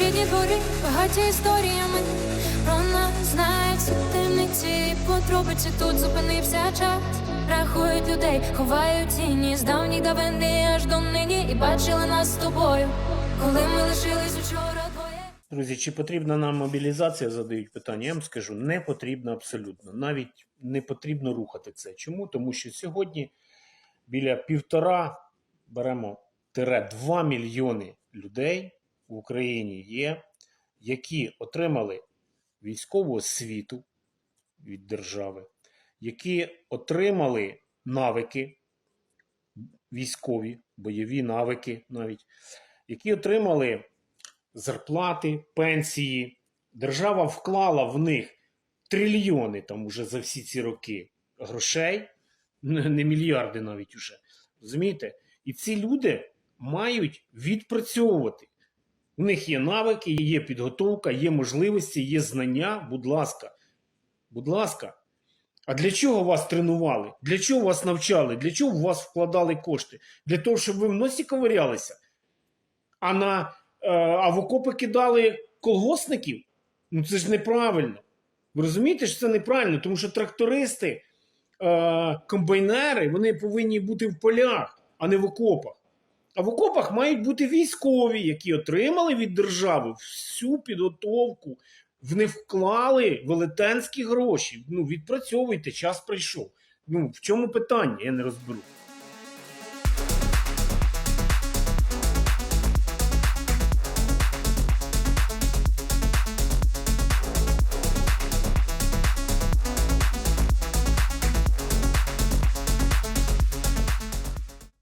Рідні двори, багаті історіями. Про нас знають темниці і подробиці тут зупинився час. Рахують людей, ховають тіні з давніх давини аж до нині. І бачили нас з тобою, коли ми лишились учора двоє. Друзі, чи потрібна нам мобілізація? Задають питання. Я вам скажу, не потрібно абсолютно. Навіть не потрібно рухати це. Чому? Тому що сьогодні біля півтора беремо тире 2 мільйони людей в Україні є, які отримали військову освіту від держави, які отримали навики військові, бойові навики навіть, які отримали зарплати, пенсії. Держава вклала в них трильйони там уже за всі ці роки грошей, не мільярди навіть уже. Розумієте? І ці люди мають відпрацьовувати. У них є навики, є підготовка, є можливості, є знання. Будь ласка, будь ласка. А для чого вас тренували? Для чого вас навчали? Для чого в вас вкладали кошти? Для того, щоб ви в носі ковирялися? А на е, а в окопи кидали колгосників? Ну це ж неправильно. Ви розумієте, що це неправильно, тому що трактористи, е, комбайнери, вони повинні бути в полях, а не в окопах. А в окопах мають бути військові, які отримали від держави всю підготовку, в не вклали велетенські гроші. Ну, відпрацьовуйте, час прийшов. Ну, в чому питання? Я не розберу.